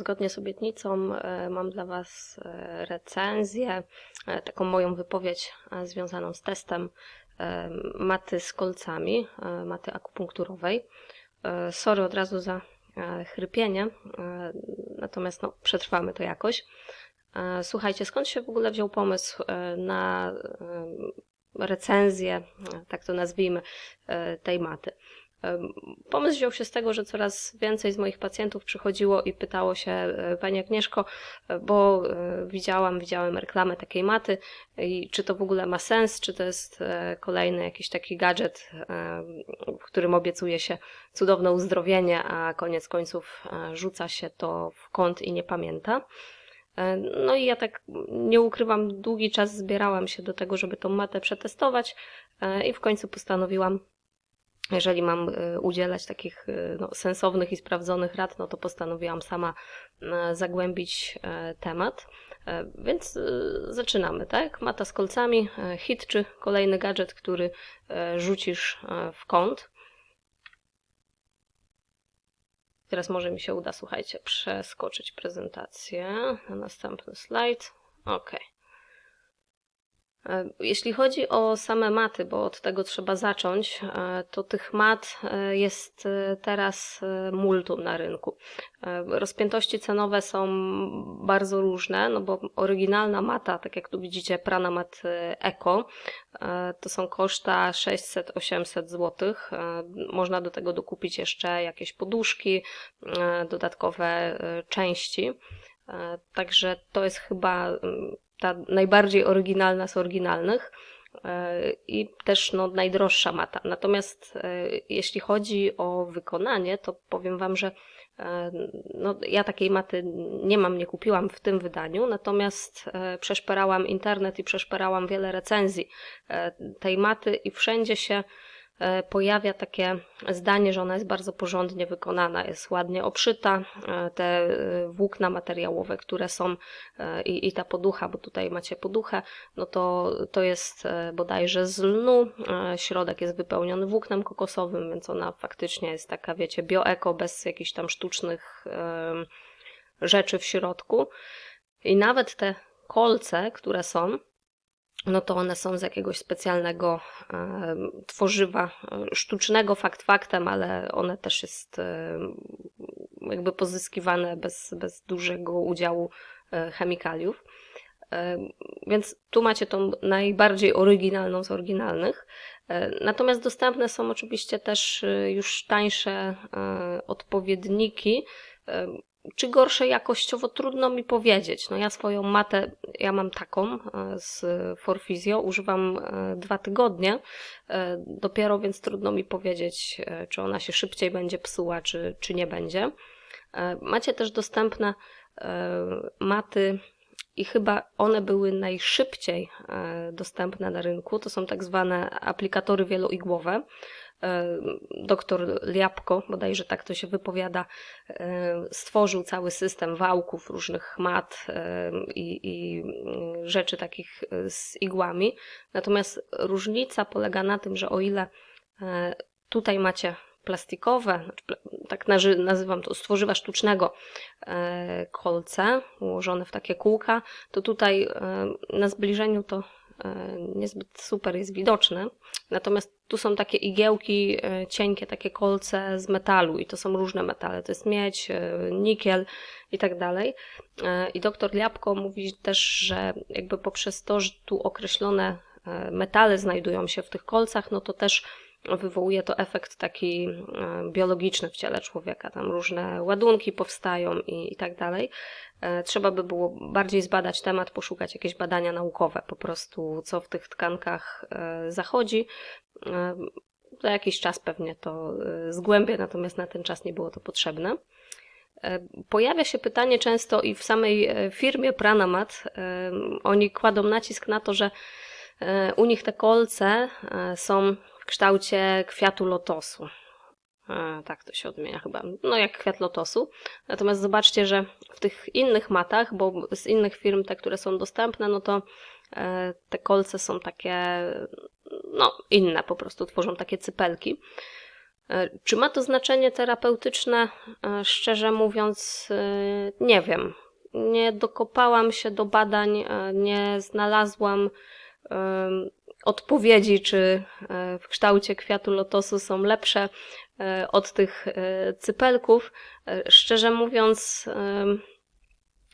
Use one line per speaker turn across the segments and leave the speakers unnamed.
Zgodnie z obietnicą e, mam dla Was e, recenzję, e, taką moją wypowiedź związaną z testem maty z kolcami, maty akupunkturowej. Sorry od razu za chrypienie, natomiast no, przetrwamy to jakoś. Słuchajcie, skąd się w ogóle wziął pomysł na recenzję, tak to nazwijmy, tej maty? Pomysł wziął się z tego, że coraz więcej z moich pacjentów przychodziło i pytało się, e, Pani Agnieszko, e, bo e, widziałam, widziałem reklamę takiej maty i czy to w ogóle ma sens, czy to jest kolejny jakiś taki gadżet, w którym obiecuje się cudowne uzdrowienie, a koniec końców rzuca się to w kąt i nie pamięta. No i ja tak nie ukrywam, długi czas zbierałam się do tego, żeby tą matę przetestować i w końcu postanowiłam, jeżeli mam e, udzielać takich e, no, sensownych i sprawdzonych rad, no to postanowiłam sama e, zagłębić temat. Więc zaczynamy, tak? Mata z kolcami, hit czy kolejny gadżet, który rzucisz w kąt. Teraz może mi się uda, słuchajcie, przeskoczyć prezentację na następny slajd. Ok. E, Jeśli chodzi o same maty, bo od tego trzeba zacząć, e, to tych mat e, jest e, teraz e, multum na rynku. E, Rozpiętości cenowe są bardzo różne, no bo oryginalna mata, tak jak tu widzicie, Pranamat e, Eco, e, to są koszta 600-800 zł. Można do tego dokupić jeszcze jakieś poduszki, e, dodatkowe e, części. E, Także to jest chyba mm, ta najbardziej oryginalna z oryginalnych e, i też no, najdroższa mata. Natomiast e, jeśli chodzi o wykonanie, to powiem Wam, że e, no, ja takiej maty nie mam, nie kupiłam w tym wydaniu, natomiast przeszperałam internet i przeszperałam wiele recenzji tej maty i wszędzie się pojawia takie zdanie, że ona jest bardzo porządnie wykonana, jest ładnie obszyta. E, Te e, włókna materiałowe, które są e, i, i ta poducha, bo tutaj macie poduchę, no to, to jest e, bodajże z lnu. E, Środek jest wypełniony włóknem kokosowym, więc ona faktycznie jest taka, wiecie, bioeko, bez jakichś tam sztucznych rzeczy w środku. I nawet te kolce, które są, no to one są z jakiegoś specjalnego e, tworzywa sztucznego, fakt faktem, ale one też jest e, jakby pozyskiwane bez, bez dużego udziału e, chemikaliów. E, Więc tu macie tą najbardziej oryginalną z oryginalnych. E, Natomiast dostępne są oczywiście też e, już tańsze e, odpowiedniki. Czy gorsze jakościowo trudno mi powiedzieć. No ja swoją matę, ja mam taką e, z Forfizio, używam e, dwa tygodnie e, dopiero, więc trudno mi powiedzieć, czy ona się szybciej będzie psuła, czy, czy nie będzie. Macie też dostępne maty i chyba one były najszybciej dostępne na rynku. To są tak zwane aplikatory wieloigłowe. Doktor Liapko, bodajże tak to się wypowiada, stworzył cały system wałków, różnych mat i, i mm, rzeczy takich e, z igłami. Natomiast różnica polega na tym, że o ile e, tutaj macie plastikowe, znaczy tak nazywam to, z tworzywa sztucznego e, kolce ułożone w takie kółka, to tutaj na zbliżeniu to niezbyt super jest widoczne. Natomiast tu są takie igiełki e, cienkie, takie kolce z metalu i to są różne metale. To jest miedź, e, nikiel i tak dalej. E, I doktor Liapko mówi też, że jakby poprzez to, że tu określone e, metale znajdują się w tych kolcach, no to też wywołuje to efekt taki e, biologiczny w ciele człowieka. Tam różne ładunki powstają i, i tak dalej. E, Trzeba by było bardziej zbadać temat, poszukać jakieś badania naukowe, po prostu co w tych tkankach e, zachodzi. E, Za jakiś czas pewnie to zgłębię, natomiast na ten czas nie było to potrzebne. Pojawia się pytanie często i w samej firmie Pranamat, oni kładą nacisk na to, że u nich te kolce są w kształcie kwiatu lotosu. E, Tak to się odmienia chyba. No jak kwiat lotosu. Natomiast zobaczcie, że w tych innych matach, bo z innych firm te, które są dostępne, no to e, te kolce są takie, no inne po prostu, tworzą takie cypelki. Czy ma to znaczenie terapeutyczne? Szczerze mówiąc, nie wiem. Nie dokopałam się do badań, nie znalazłam odpowiedzi, czy w kształcie kwiatu lotosu są lepsze od tych cypelków. Szczerze mówiąc,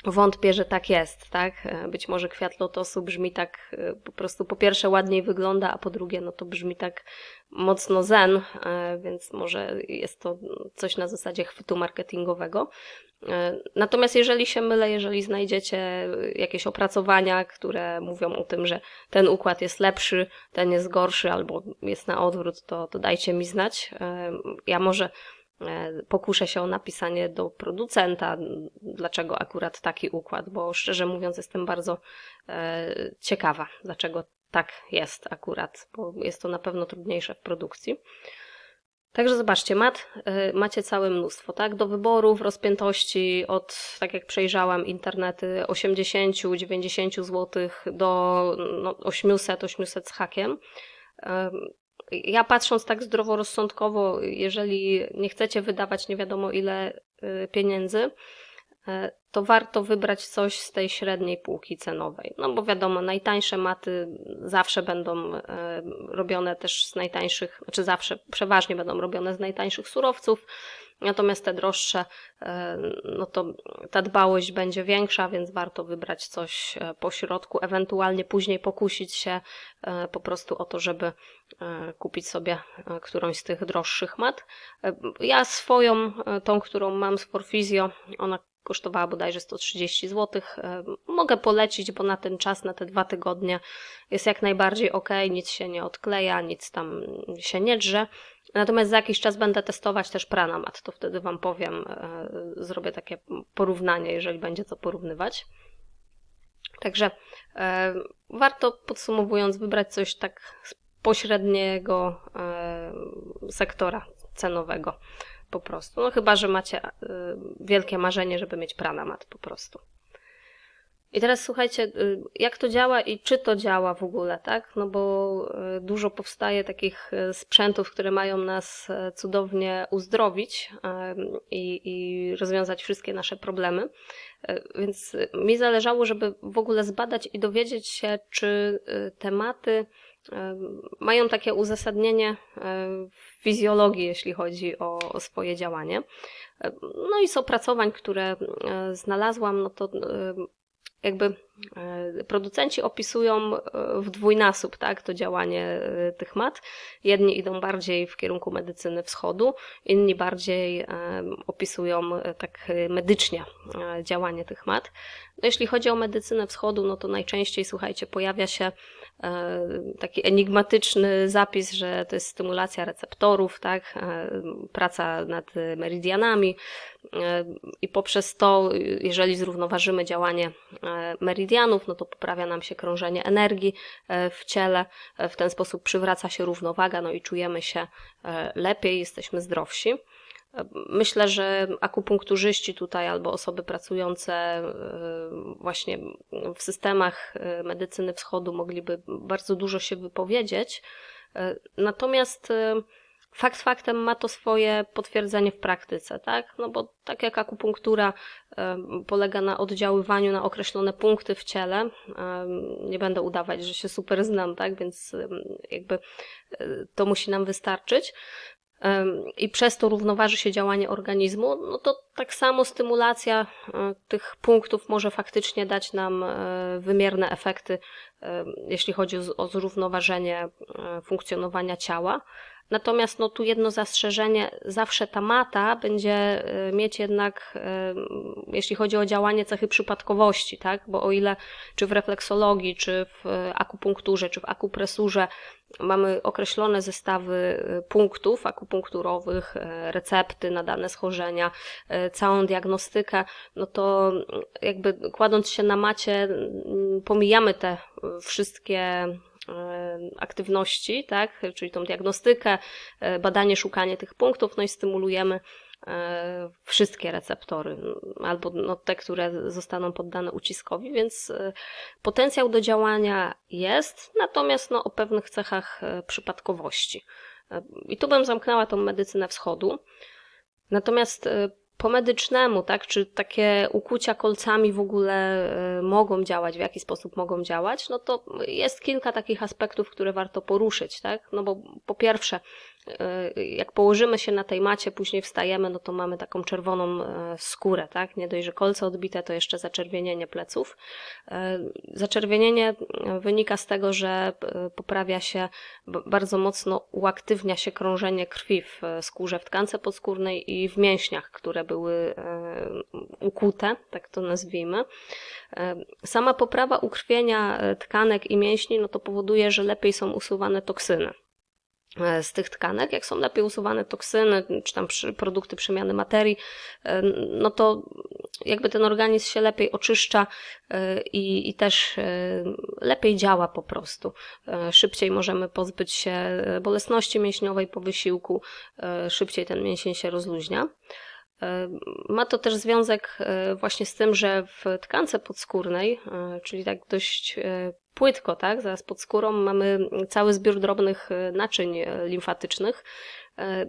Wątpię, że tak jest, tak? Być może kwiat lotosu brzmi tak e, po prostu po pierwsze ładniej wygląda, a po drugie no to brzmi tak mocno zen, e, więc może jest to coś na zasadzie chwytu marketingowego. E, natomiast jeżeli się mylę, jeżeli znajdziecie jakieś opracowania, które mówią o tym, że ten układ jest lepszy, ten jest gorszy albo jest na odwrót, to, to dajcie mi znać. Ja może E, pokuszę się o napisanie do producenta, dlaczego akurat taki układ, bo szczerze mówiąc jestem bardzo e, ciekawa, dlaczego tak jest akurat, bo jest to na pewno trudniejsze w produkcji. Także zobaczcie, mat e, macie całe mnóstwo, tak? Do wyboru w rozpiętości od, tak jak przejrzałam, internety 80-90 zł do no, 800, 800 z hakiem ja patrząc tak zdroworozsądkowo, jeżeli nie chcecie wydawać nie wiadomo ile y, pieniędzy, y, to warto wybrać coś z tej średniej półki cenowej. No bo wiadomo, najtańsze maty zawsze będą y, robione też z najtańszych, znaczy zawsze, przeważnie będą robione z najtańszych surowców, Natomiast te droższe, e, no to ta dbałość będzie większa, więc warto wybrać coś e, po środku, ewentualnie później pokusić się e, po prostu o to, żeby kupić sobie którąś z tych droższych mat. Ja swoją, tą, którą mam z Forfizio, ona kosztowała bodajże 130 zł. Mogę polecić, bo na ten czas, na te dwa tygodnie jest jak najbardziej ok, nic się nie odkleja, nic tam się nie drze. Natomiast za jakiś czas będę testować też pranamat, to wtedy Wam powiem, e, zrobię takie porównanie, jeżeli będzie co porównywać. Także e, warto podsumowując wybrać coś tak z pośredniego e, sektora cenowego po prostu. No chyba, że macie wielkie marzenie, żeby mieć pranamat po prostu. I teraz słuchajcie, y, jak to działa i czy to działa w ogóle, tak? No bo y, dużo powstaje takich y, sprzętów, które mają nas cudownie uzdrowić i, i rozwiązać wszystkie nasze problemy. Więc mi zależało, żeby w ogóle zbadać i dowiedzieć się, czy tematy mają takie uzasadnienie w fizjologii, jeśli chodzi o, o swoje działanie. No i z opracowań, które znalazłam, no to jakby e, producenci opisują e, w dwójnasób tak, to działanie e, tych mat. Jedni idą bardziej w kierunku medycyny wschodu, inni bardziej opisują tak medycznie działanie tych mat. No jeśli chodzi o medycynę wschodu, no to najczęściej, słuchajcie, pojawia się taki enigmatyczny zapis, że to jest stymulacja receptorów, tak, praca nad meridianami. I poprzez to, jeżeli zrównoważymy działanie meridianów, no to poprawia nam się krążenie energii w ciele, w ten sposób przywraca się równowaga, no i czujemy się lepiej, jesteśmy zdrowsi. Myślę, że akupunkturzyści tutaj albo osoby pracujące e, właśnie w systemach e, medycyny wschodu mogliby bardzo dużo się wypowiedzieć. E, natomiast fakt faktem ma to swoje potwierdzenie w praktyce, tak? No bo tak jak akupunktura polega na oddziaływaniu na określone punkty w ciele, nie będę udawać, że się super znam, tak? Więc jakby to musi nam wystarczyć i przez to równoważy się działanie organizmu, no to tak samo stymulacja e, tych punktów może faktycznie dać nam e, wymierne efekty, jeśli chodzi o zrównoważenie e, funkcjonowania ciała. Natomiast no tu jedno zastrzeżenie, zawsze ta mata będzie mieć jednak, jeśli chodzi o działanie, cechy przypadkowości, tak? Bo o ile czy w refleksologii, czy w akupunkturze, czy w akupresurze mamy określone zestawy y, punktów akupunkturowych, y, recepty na dane schorzenia, y, całą diagnostykę, no to jakby kładąc się na macie, mm, pomijamy te wszystkie aktywności, tak, czyli tą diagnostykę, badanie, szukanie tych punktów, no i stymulujemy E, wszystkie receptory, albo no, te, które zostaną poddane uciskowi, więc e, potencjał do działania jest, natomiast no, o pewnych cechach e, przypadkowości. I tu bym zamknęła tą medycynę wschodu. Natomiast po medycznemu, tak, czy takie ukucia kolcami w ogóle mogą działać, w jaki sposób mogą działać, no to jest kilka takich aspektów, które warto poruszyć, tak, no bo po pierwsze, jak położymy się na tej macie, później wstajemy, no to mamy taką czerwoną e, skórę, tak? Nie dość, że kolce odbite, to jeszcze zaczerwienienie pleców. E, zaczerwienienie wynika z tego, że e, poprawia się, bardzo mocno uaktywnia się krążenie krwi w skórze, w tkance podskórnej i w mięśniach, które były ukute, tak to nazwijmy. Sama poprawa ukrwienia tkanek i mięśni, no to powoduje, że lepiej są usuwane toksyny. E, z tych tkanek, jak są lepiej usuwane toksyny, czy tam produkty przemiany materii, e, no to jakby ten organizm się lepiej oczyszcza e, i, i też lepiej działa po prostu. Szybciej możemy pozbyć się bolesności mięśniowej po wysiłku, szybciej ten mięsień się rozluźnia. Ma to też związek właśnie z tym, że w tkance podskórnej, czyli tak dość płytko, tak? Zaraz pod skórą mamy cały zbiór drobnych e, naczyń e, limfatycznych. E,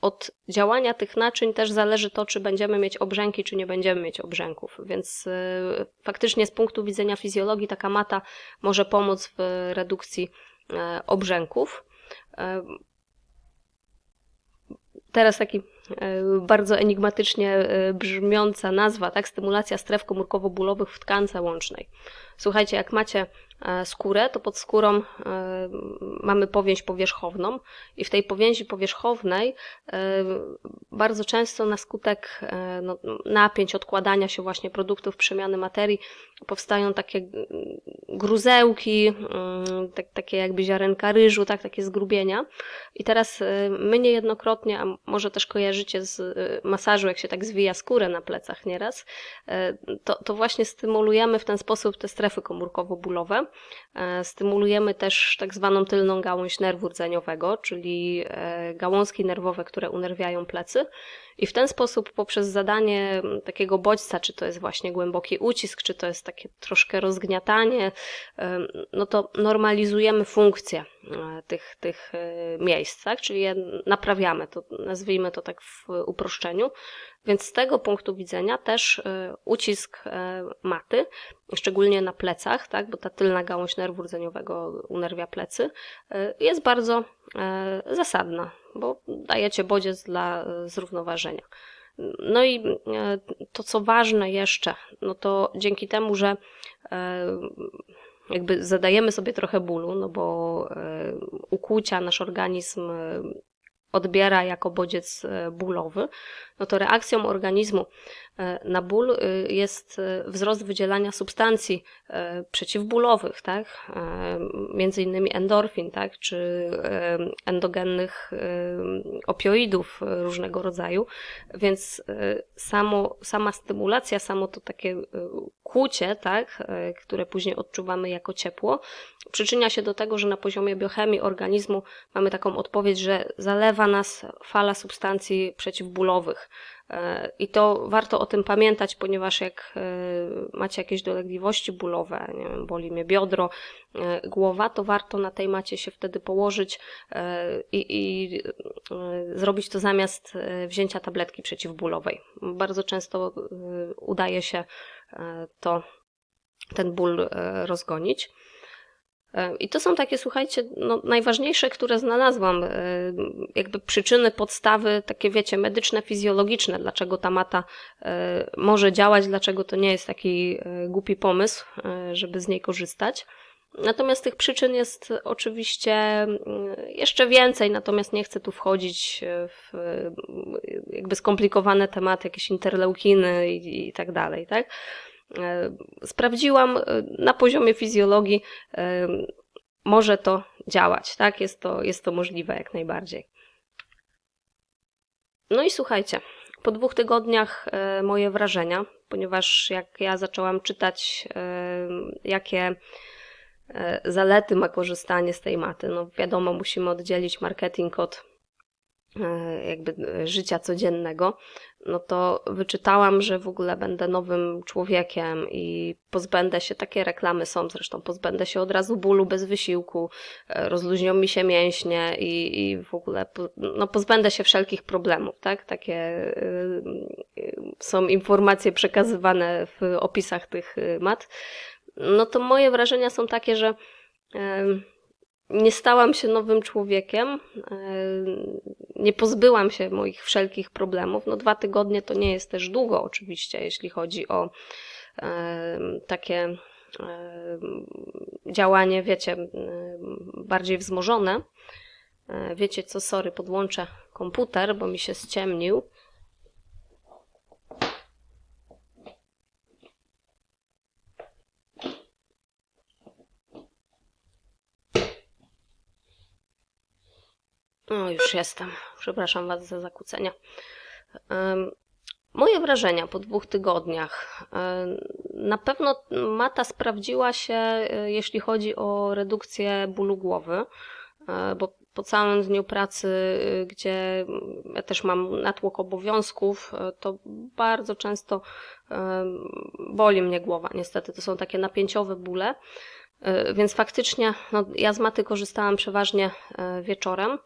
od działania tych naczyń też zależy to, czy będziemy mieć obrzęki, czy nie będziemy mieć obrzęków. Więc faktycznie z punktu widzenia fizjologii taka mata może pomóc w redukcji obrzęków. Teraz taki bardzo enigmatycznie brzmiąca nazwa, tak? Stymulacja stref komórkowo-bólowych w tkance łącznej. Słuchajcie, jak macie E, skórę, to pod skórą e, mamy powięź powierzchowną i w tej powięzi powierzchownej e, bardzo często na skutek no, napięć, odkładania się właśnie produktów przemiany materii powstają takie gruzełki, mm, tak, takie jakby ziarenka ryżu, tak, takie zgrubienia. I teraz my niejednokrotnie, a może też kojarzycie z masażu, jak się tak zwija skórę na plecach nieraz, to, to właśnie stymulujemy w ten sposób te strefy komórkowo-bólowe. E, stymulujemy też tak zwaną tylną gałąź nerwu rdzeniowego, czyli e, gałązki nerwowe, które unerwiają plecy. I w ten sposób, poprzez zadanie takiego bodźca, czy to jest właśnie głęboki ucisk, czy to jest takie troszkę rozgniatanie, no to normalizujemy funkcję tych, tych miejsc, tak? czyli je naprawiamy, to nazwijmy to tak w uproszczeniu. Więc z tego punktu widzenia też y, ucisk maty, szczególnie na plecach, tak, bo ta tylna gałąź nerwu rdzeniowego unerwia plecy, jest bardzo zasadna, bo dajecie bodziec dla zrównoważenia. No i to, co ważne jeszcze, no to dzięki temu, że jakby zadajemy sobie trochę bólu, no bo ukłucia nasz organizm odbiera jako bodziec bólowy, no to reakcją organizmu e, na ból e, jest e, wzrost wydzielania substancji przeciwbólowych, tak? między innymi endorfin, tak? czy endogennych opioidów różnego rodzaju, więc samo, sama stymulacja, samo to takie kłucie, tak? które później odczuwamy jako ciepło, przyczynia się do tego, że na poziomie biochemii organizmu mamy taką odpowiedź, że zalewa nas fala substancji przeciwbólowych. I to warto o tym pamiętać, ponieważ jak e, macie jakieś dolegliwości bólowe, nie wiem, boli mnie biodro, e, głowa, to warto na tej macie się wtedy położyć e, i, i zrobić to zamiast wzięcia tabletki przeciwbólowej. Bardzo często udaje się to, ten ból rozgonić. E, I to są takie, słuchajcie, no, najważniejsze, które znalazłam, e, jakby przyczyny, podstawy, takie wiecie, medyczne, fizjologiczne, dlaczego ta mata e, może działać, dlaczego to nie jest taki głupi pomysł, żeby z niej korzystać. Natomiast tych przyczyn jest oczywiście mm, jeszcze więcej, natomiast nie chcę tu wchodzić w jakby skomplikowane tematy, jakieś interleukiny i, i tak dalej, tak? E, sprawdziłam e, na poziomie fizjologii, e, może to działać, tak? Jest to, jest to możliwe jak najbardziej. No i słuchajcie, po dwóch tygodniach moje wrażenia, ponieważ jak ja zaczęłam czytać, jakie zalety ma korzystanie z tej maty, no wiadomo, musimy oddzielić marketing od e, jakby e, życia codziennego, no to wyczytałam, że w ogóle będę nowym człowiekiem i pozbędę się, takie reklamy są zresztą, pozbędę się od razu bólu bez wysiłku, e, rozluźnią mi się mięśnie i, i w ogóle no, pozbędę się wszelkich problemów, tak? Takie są informacje przekazywane w opisach tych mat. No to moje wrażenia są takie, że nie stałam się nowym człowiekiem, nie pozbyłam się moich wszelkich problemów. No dwa tygodnie to nie jest też długo oczywiście, jeśli chodzi o takie działanie, wiecie, bardziej wzmożone. E, wiecie co, sorry, podłączę komputer, bo mi się ściemnił. No, już jestem. Przepraszam Was za zakłócenia. Moje wrażenia po dwóch tygodniach. Na pewno mata sprawdziła się, e, jeśli chodzi o redukcję bólu głowy, e, bo po całym dniu pracy, e, gdzie ja też mam natłok obowiązków, to bardzo często boli mnie głowa. Niestety to są takie napięciowe bóle. Więc faktycznie no, ja z maty korzystałam przeważnie wieczorem.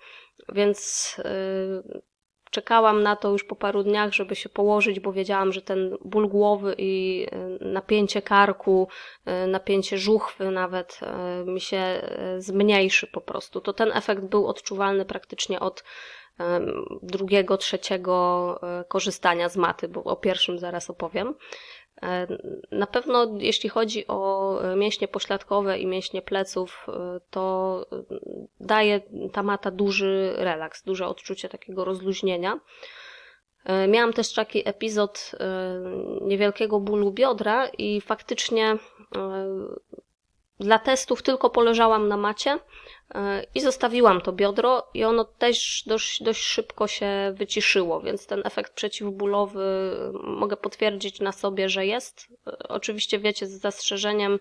Więc y, czekałam na to już po paru dniach, żeby się położyć, bo wiedziałam, że ten ból głowy i y, napięcie karku, y, napięcie żuchwy nawet mi się zmniejszy po prostu. To ten efekt był odczuwalny praktycznie od drugiego, trzeciego korzystania z maty, bo o pierwszym zaraz opowiem. E, na pewno jeśli chodzi o e, mięśnie pośladkowe i mięśnie pleców, e, to daje ta mata duży relaks, duże odczucie takiego rozluźnienia. Miałam też taki epizod niewielkiego bólu biodra i faktycznie dla testów tylko poleżałam na macie i zostawiłam to biodro i ono też dość, dość szybko się wyciszyło, więc ten efekt przeciwbólowy mogę potwierdzić na sobie, że jest. Oczywiście wiecie, z zastrzeżeniem,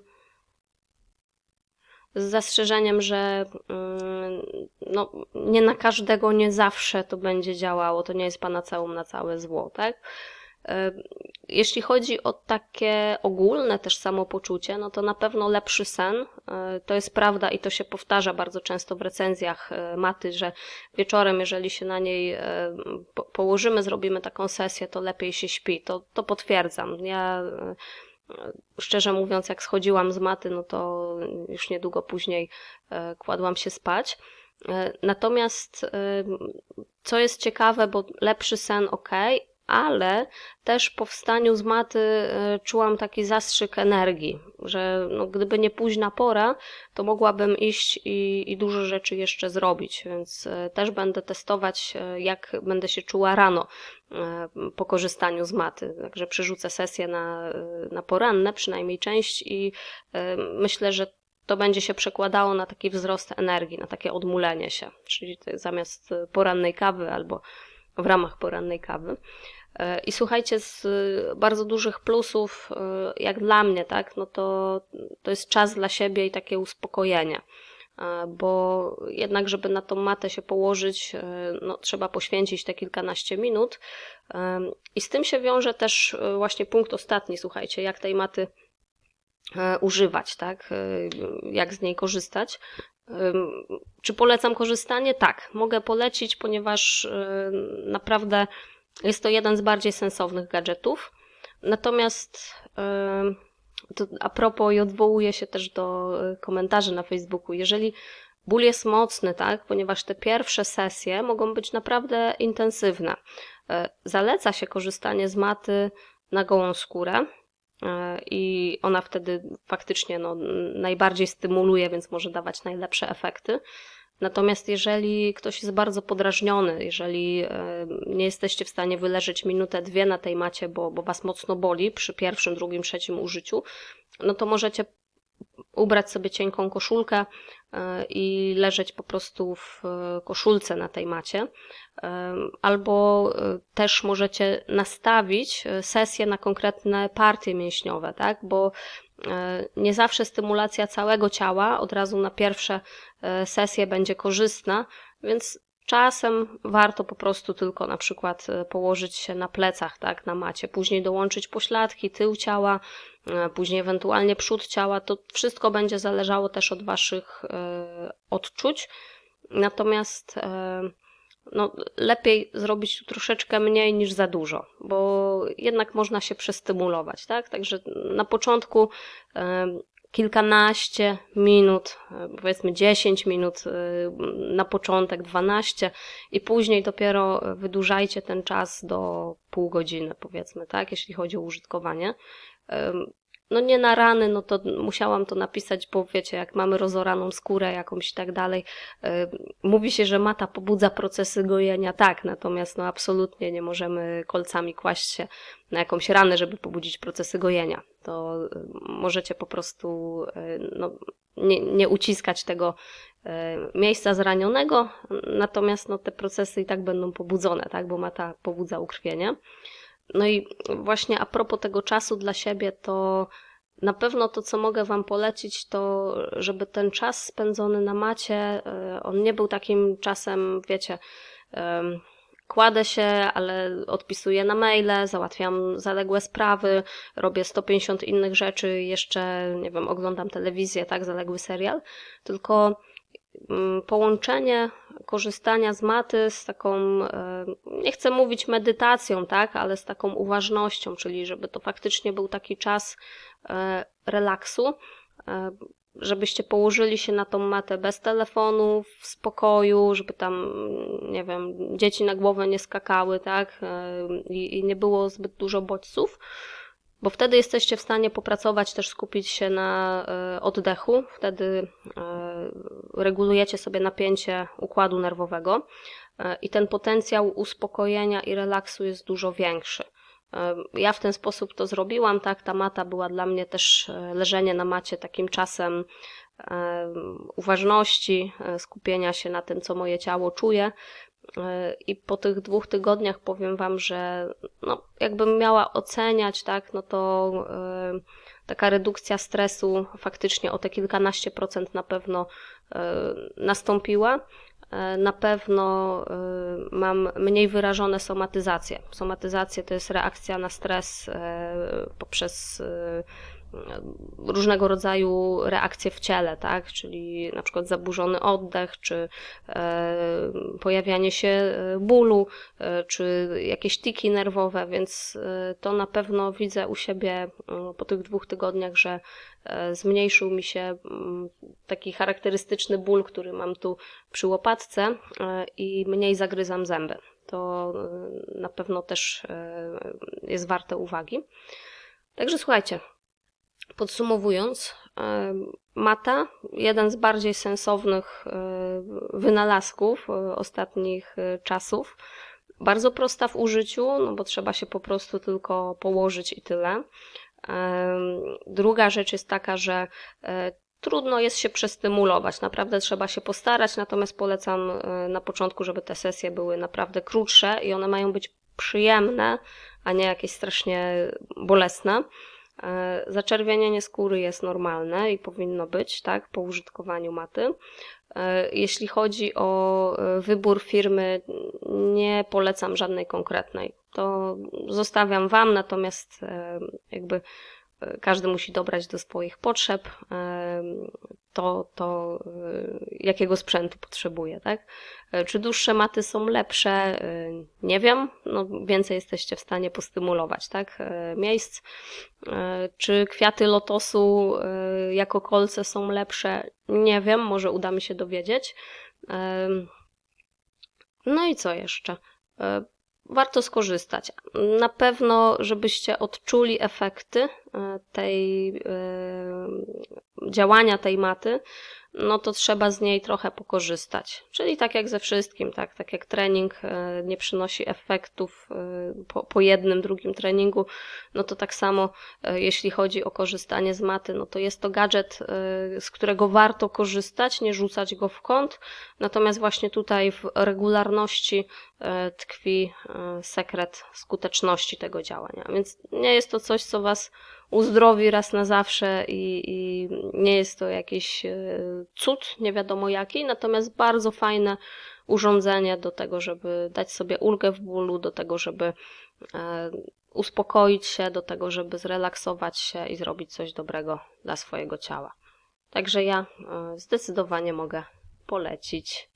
z zastrzeżeniem, że mm, no, nie na każdego, nie zawsze to będzie działało, to nie jest panaceum na całe zło, tak? Jeśli chodzi o takie ogólne też samopoczucie, no to na pewno lepszy sen. To jest prawda i to się powtarza bardzo często w recenzjach e, maty, że wieczorem, jeżeli się na niej e, położymy, zrobimy taką sesję, to lepiej się śpi. To, to potwierdzam. Ja e, szczerze mówiąc, jak schodziłam z maty, no to już niedługo później kładłam się spać. Natomiast co jest ciekawe, bo lepszy sen ok, ale też po wstaniu z maty e, czułam taki zastrzyk energii, że no, gdyby nie późna pora, to mogłabym iść i, i dużo rzeczy jeszcze zrobić, więc e, też będę testować, e, jak będę się czuła rano po korzystaniu z maty. Także przerzucę sesję na, na poranne, przynajmniej część, i myślę, że to będzie się przekładało na taki wzrost energii, na takie odmulenie się, czyli zamiast porannej kawy albo w ramach porannej kawy. E, I słuchajcie, z bardzo dużych plusów, e, jak dla mnie, tak, no to, to jest czas dla siebie i takie uspokojenie. E, bo jednak, żeby na tą matę się położyć, no, trzeba poświęcić te kilkanaście minut. I z tym się wiąże też właśnie punkt ostatni, słuchajcie, jak tej maty używać, tak? Jak z niej korzystać. Czy polecam korzystanie? Tak, mogę polecić, ponieważ naprawdę jest to jeden z bardziej sensownych gadżetów. Natomiast to a propos i odwołuję się też do e, komentarzy na Facebooku, jeżeli ból jest mocny, tak, ponieważ te pierwsze sesje mogą być naprawdę intensywne. E, zaleca się korzystanie z maty na gołą skórę e, i ona wtedy faktycznie no, najbardziej stymuluje, więc może dawać najlepsze efekty. Natomiast jeżeli ktoś jest bardzo podrażniony, jeżeli e, nie jesteście w stanie wyleżeć minutę, dwie na tej macie, bo, bo was mocno boli przy pierwszym, drugim, trzecim użyciu, no to możecie ubrać sobie cienką koszulkę e, i leżeć po prostu w e, koszulce na tej macie. Albo też możecie nastawić sesję na konkretne partie mięśniowe, tak? Bo nie zawsze stymulacja całego ciała od razu na pierwsze E, sesję będzie korzystna, więc Czasem warto po prostu tylko na przykład e, położyć się na plecach, tak, na macie, później dołączyć pośladki, tył ciała, e, później ewentualnie przód ciała. To wszystko będzie zależało też od Waszych e, odczuć. Natomiast no, lepiej zrobić troszeczkę mniej niż za dużo, bo jednak można się przestymulować, tak? Także na początku kilkanaście minut, powiedzmy 10 minut na początek, 12 i później dopiero wydłużajcie ten czas do pół godziny, powiedzmy, tak, jeśli chodzi o użytkowanie. No nie na rany, no to musiałam to napisać, bo wiecie, jak mamy rozoraną skórę jakąś i tak dalej, mówi się, że mata pobudza procesy gojenia, tak, natomiast no absolutnie nie możemy kolcami kłaść się na jakąś ranę, żeby pobudzić procesy gojenia. To możecie po prostu no, nie, nie uciskać tego miejsca zranionego, natomiast no, te procesy i tak będą pobudzone, tak, bo mata pobudza ukrwienie. No i właśnie a propos tego czasu dla siebie, to na pewno to, co mogę Wam polecić, to żeby ten czas spędzony na macie, e, on nie był takim czasem, wiecie, kładę się, ale odpisuję na maile, załatwiam zaległe sprawy, robię 150 innych rzeczy, jeszcze, nie wiem, oglądam telewizję, tak, zaległy serial, tylko połączenie korzystania z maty z taką, e, nie chcę mówić medytacją, tak, ale z taką uważnością, czyli żeby to faktycznie był taki czas e, relaksu, e, żebyście położyli się na tą matę bez telefonu, w spokoju, żeby tam, nie wiem, dzieci na głowę nie skakały, tak, i nie było zbyt dużo bodźców bo wtedy jesteście w stanie popracować, też skupić się na e, oddechu, wtedy e, regulujecie sobie napięcie układu nerwowego e, i ten potencjał uspokojenia i relaksu jest dużo większy. Ja w ten sposób to zrobiłam, tak, ta mata była dla mnie też leżenie na macie takim czasem uważności, skupienia się na tym, co moje ciało czuje, i po tych dwóch tygodniach powiem Wam, że no, jakbym miała oceniać, tak, no to yy, taka redukcja stresu faktycznie o te kilkanaście procent na pewno yy, nastąpiła. Na pewno mam mniej wyrażone somatyzacje. Somatyzacje to jest reakcja na stres poprzez różnego rodzaju reakcje w ciele, tak? czyli na przykład zaburzony oddech, czy e, pojawianie się e, bólu, e, czy jakieś tiki nerwowe, więc to na pewno widzę u siebie po tych dwóch tygodniach, że zmniejszył mi się taki charakterystyczny ból, który mam tu przy łopatce i mniej zagryzam zęby. To na pewno też jest warte uwagi. Także słuchajcie, Podsumowując, e, mata, jeden z bardziej sensownych e, wynalazków e, ostatnich czasów. Bardzo prosta w użyciu, no bo trzeba się po prostu tylko położyć i tyle. Druga rzecz jest taka, że trudno jest się przestymulować, naprawdę trzeba się postarać, natomiast polecam na początku, żeby te sesje były naprawdę krótsze i one mają być przyjemne, a nie jakieś strasznie bolesne. E, zaczerwienienie skóry jest normalne i powinno być, tak, po użytkowaniu maty. E, jeśli chodzi o e, wybór firmy, nie polecam żadnej konkretnej. To zostawiam Wam, natomiast jakby każdy musi dobrać do swoich potrzeb to, to jakiego sprzętu potrzebuje, tak? Czy dłuższe maty są lepsze? Nie wiem, no więcej jesteście w stanie postymulować, tak? Miejsc. Czy kwiaty lotosu jako kolce są lepsze? Nie wiem, może uda mi się dowiedzieć. No i co jeszcze? Warto skorzystać. Na pewno, żebyście odczuli efekty e, tej e, działania tej maty, no to trzeba z niej trochę pokorzystać. Czyli tak jak ze wszystkim, tak, tak jak trening e, nie przynosi efektów e, po, po jednym, drugim treningu, no to tak samo e, jeśli chodzi o korzystanie z maty, no to jest to gadżet, z którego warto korzystać, nie rzucać go w kąt, natomiast właśnie tutaj w regularności tkwi sekret skuteczności tego działania. Więc nie jest to coś, co Was uzdrowi raz na zawsze i, i nie jest to jakiś e, cud, nie wiadomo jaki, natomiast bardzo fajne urządzenie do tego, żeby dać sobie ulgę w bólu, do tego, żeby e, uspokoić się, do tego, żeby zrelaksować się i zrobić coś dobrego dla swojego ciała. Także ja e, zdecydowanie mogę polecić.